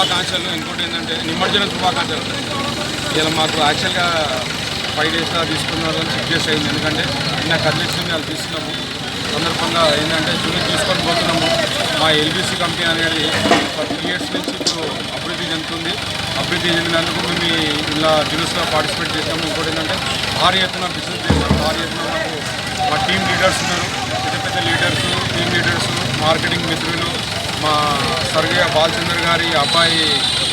శుభాకాంక్షలు. ఇంకోటి ఏంటంటే నిమజ్జన శుభాకాంక్షలు. ఇలా మాకు యాక్చువల్గా ఫైవ్ డేస్ తీసుకున్నారు చెక్ డేస్ అయింది ఎందుకంటే నిన్న కదిలిస్తుంది వాళ్ళు తీసుకున్నాము. సందర్భంగా ఏంటంటే జూన్ తీసుకొని పోతున్నాము. మా ఎల్బీసీ కంపెనీ అనేది త్రీ ఇయర్స్ నుంచి ఇప్పుడు అభివృద్ధి చెందుతుంది. అభివృద్ధి చెందినందుకు మేము ఇలా జూనియర్స్లో పార్టిసిపేట్ చేస్తాము. ఇంకోటి ఏంటంటే భారీ ఎత్తున బిజినెస్ చేస్తాం భారీ ఎత్తున మాకు మా టీం లీడర్స్ ఉన్నారు. పెద్ద పెద్ద లీడర్స్ టీం లీడర్స్ మార్కెటింగ్ మిత్రులు మా స్వర్గీయ బాలచందర్ గారి అబ్బాయి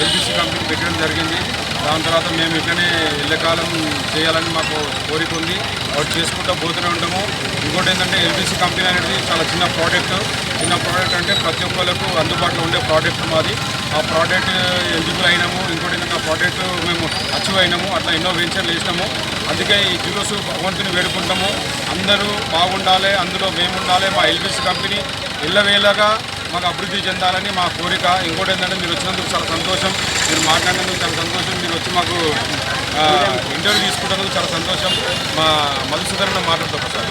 ఎల్పిసి కంపెనీ పెట్టడం జరిగింది. దాని తర్వాత మేము ఇట్లనే ఇళ్ళకాలం చేయాలని మాకు కోరిక ఉంది. వాటి చేసుకుంటూ పోతూనే ఉంటాము. ఇంకోటి ఏంటంటే ఎల్పిసి కంపెనీ అనేది చాలా చిన్న ప్రోడక్ట్. చిన్న ప్రోడక్ట్ అంటే ప్రతి ఒక్కరికి అందుబాటులో ఉండే ప్రోడక్ట్ మాది. ఆ ప్రోడక్ట్ ఎలిజిబుల్ అయినాము. ఇంకోటి ఏంటంటే ఆ ప్రోడక్ట్ మేము అచీవ్ అయినాము. అట్లా ఎన్నో వెంచర్లు వేసినాము. అందుకే ఈ జూరోస్ భగవంతుని వేడుకుంటాము. అందరూ బాగుండాలి. అందులో మేము ఉండాలి మా ఎల్పిసి కంపెనీ ఇళ్ళవేళగా మాకు అభివృద్ధి చెందాలని మా కోరిక. ఇంకోటి ఏంటంటే మీరు వచ్చినందుకు చాలా సంతోషం. మీరు మాట్లాడినందుకు చాలా సంతోషం. మీరు వచ్చి మాకు ఇంటర్వ్యూ తీసుకుంటున్నందుకు చాలా సంతోషం. మా మధుసూదరణ మాట్లాడతాం సార్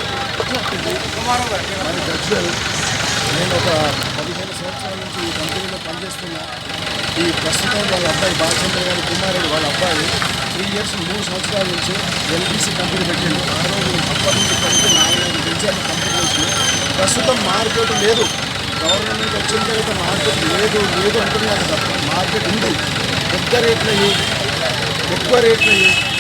నేను ఒక పదిహేను సంవత్సరాల నుంచి ఈ కంపెనీలో పనిచేస్తున్నా. ఈ ప్రస్తుతం వాళ్ళ అబ్బాయి బాలచంద్ర గారి కుమారుడు వాళ్ళ అబ్బాయి త్రీ ఇయర్స్ మూడు సంవత్సరాల నుంచి ఎల్బీసీ కంపెనీ పెట్టిండు. ఆ రోజు అప్పటి నుంచి నాలుగు ఐదు పెంచాలి కంపెనీ నుంచి. ప్రస్తుతం మార్కెట్ లేదు. గవర్నమెంట్ వచ్చిన తర్వాత మార్కెట్ లేదు లేదు అంటున్నారు తప్ప మార్కెట్ ఉంది. పెద్ద రేట్లు ఎక్కువ రేట్లు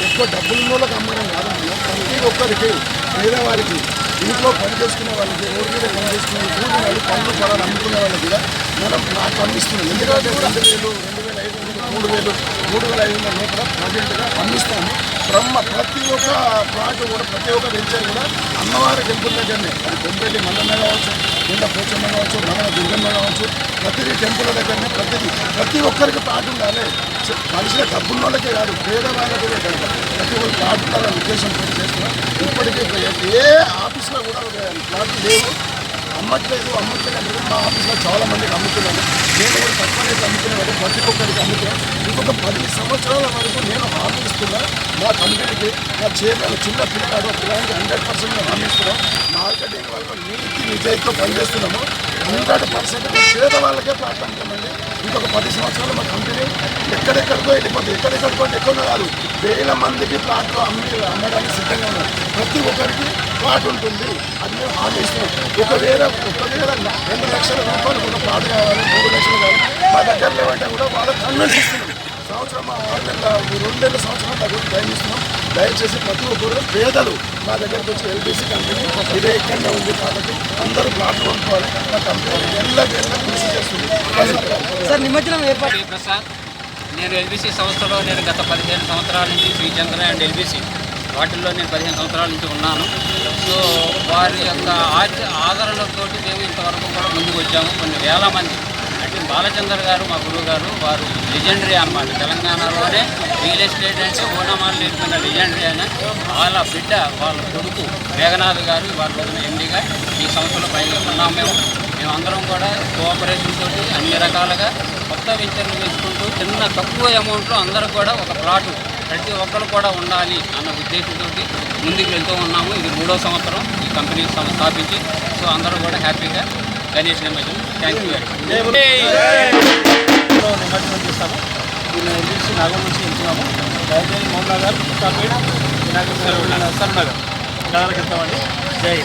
ఎక్కువ డబ్బులు ఉన్న వాళ్ళకి అమ్మడం కాదు. ప్రతి ఒక్కరికి పేదవారికి ఇంట్లో పని చేసుకునే వాళ్ళకి రోడ్డు మీద పని చేసుకునే కూలి వాళ్ళు పనులు పొలాలు అమ్ముకునే వాళ్ళకి కూడా మనం నాకు పంపిస్తున్నాం ఎందుకంటే రెండు వేలు రెండు వేల ఐదు వందలు మూడు వేలు మూడు వేల ఐదు వందల లోపల ప్రజెంట్గా పంపిస్తాము బ్రహ్మ ప్రతి ఒక్క ప్లాట్ కూడా ప్రతి ఒక్క వెంచర్ కూడా అమ్మవారి టెంపుల్ దగ్గరనే అది కొంపెల్లి మల్లన్న కావచ్చు కింద పోచమ్మ కావచ్చు మన దుర్గమ్మ కావచ్చు ప్రతిదీ టెంపుల్ దగ్గరనే ప్రతిదీ ప్రతి ఒక్కరికి పాటు ఉండాలి. చ- డబ్బున్న వాళ్ళకే కాదు పేదవాళ్ళకి కాదు. ప్రతి ఒక్కరు పాటు ఉండాలనే ఉద్దేశంతో చేస్తున్నాం. ఇప్పటికీ ఏ- ఆఫీస్లో కూడా ప్లాట్లు లేవు అమ్మట్లేదు అమ్మట్లేదు అంటే మా ఆఫీస్లో చాలా మందికి అమ్ముతున్నాను నేను కూడా తక్కువ రేట్లు అమ్ముతున్నాను ప్రతి ఒక్కరికి అమ్ముతున్నాను ఇంకొక పది సంవత్సరాల వరకు నేను హామీ ఇస్తున్నా. మా కంపెనీకి నా చైర్మన్ చిన్న పిల్లగాడు పిల్లలకి హండ్రెడ్ పర్సెంట్ నేను హామీ ఇస్తున్నాం. మార్కెటింగ్ వల్ల నీతి నిజాయితీతో పనిచేస్తున్నాము. హండ్రెడ్ పర్సెంట్ పేద వాళ్ళకే ప్లాట్ ఇంకొక పది సంవత్సరాలు మా కంపెనీ ఎక్కడెక్కడికో వెళ్ళిపోతుంది. ఎక్కడెక్కడికో అంటే ఎక్కడో కాదు. వేల మందికి ప్లాట్లు అమ్మి అమ్మడానికి సిద్ధంగా ఉన్నారు. ప్రతి ఒక్కరికి ప్లాట్ ఉంటుంది. అది మేము ఆశిస్తున్నాం ఒకవేళ ఒకవేళ రెండు లక్షల రూపాయలు కూడా ప్లాట్ కావాలి మూడు లక్షలు కావాలి మా దగ్గర లేవంటే కూడా వాళ్ళకి కన్వెన్స్ ఇస్తున్నాం సంవత్సరం ఆరు నెలల రెండు సంవత్సరం దగ్గర ప్రయత్నిస్తున్నాం దయచేసి ప్రతి ఒక్కరు పేదలు మా దగ్గరకు వచ్చి ఎల్బీసీ కంపెనీ ఇదే ఇక్కడనే ఉంది కాబట్టి అందరూ ప్లాట్లు కొనుక్కోవాలి. మా కంపెనీ ఎల్లకెళ్ళ కృషి చేస్తుంది సార్ నిమజ్జనం ఏర్పాటు శ్రీ ప్రసాద్ నేను ఎల్బీసీ సంస్థలో నేను గత పదిహేను సంవత్సరాల నుంచి శ్రీ చంద్ర అండ్ ఎల్బీసీ వాటిల్లో నేను పదిహేను సంవత్సరాల నుంచి ఉన్నాను. సో వారి యొక్క ఆదరణతోటి మేము ఇంతవరకు కూడా ముందుకు వచ్చాము. కొన్ని వేల మంది అంటే బాలచందర్ గారు మా గురువు గారు వారు లెజెండరీ అన్నమాట. తెలంగాణలోనే రియల్ ఎస్టేట్ అంటే ఓనమాలు నేర్పిన లెజెండరీ అయిన వాళ్ళ బిడ్డ వాళ్ళ కొడుకు మేఘనాథ్ గారు వారి రోజున ఎండీగా ఈ సంస్థలో పైగా ఉన్నాం మేము మేమందరం కూడా కోఆపరేషన్ తోటి అన్ని రకాలుగా కొత్త వెంచర్లు వేసుకుంటూ చిన్న తక్కువ అమౌంట్లో అందరూ కూడా ఒక ప్లాటు ప్రతి ఒక్కరు కూడా ఉండాలి అన్న ఉద్దేశంతో ముందుకు వెళ్తూ ఉన్నాము. ఇది మూడో సంవత్సరం ఈ కంపెనీ స్థాపించి. సో అందరూ కూడా హ్యాపీగా గణేష్ నిమజ్జనం థ్యాంక్ యూ నిమజ్జనం చేస్తాము. దీన్ని ఎల్బీసీ నాగం నుంచి వెళ్తున్నాము. దయచేసి మోహన్ నగర్ ముస్తాపేట్ వినాయక సరూర్ నగర్ వెళ్తామండి జై.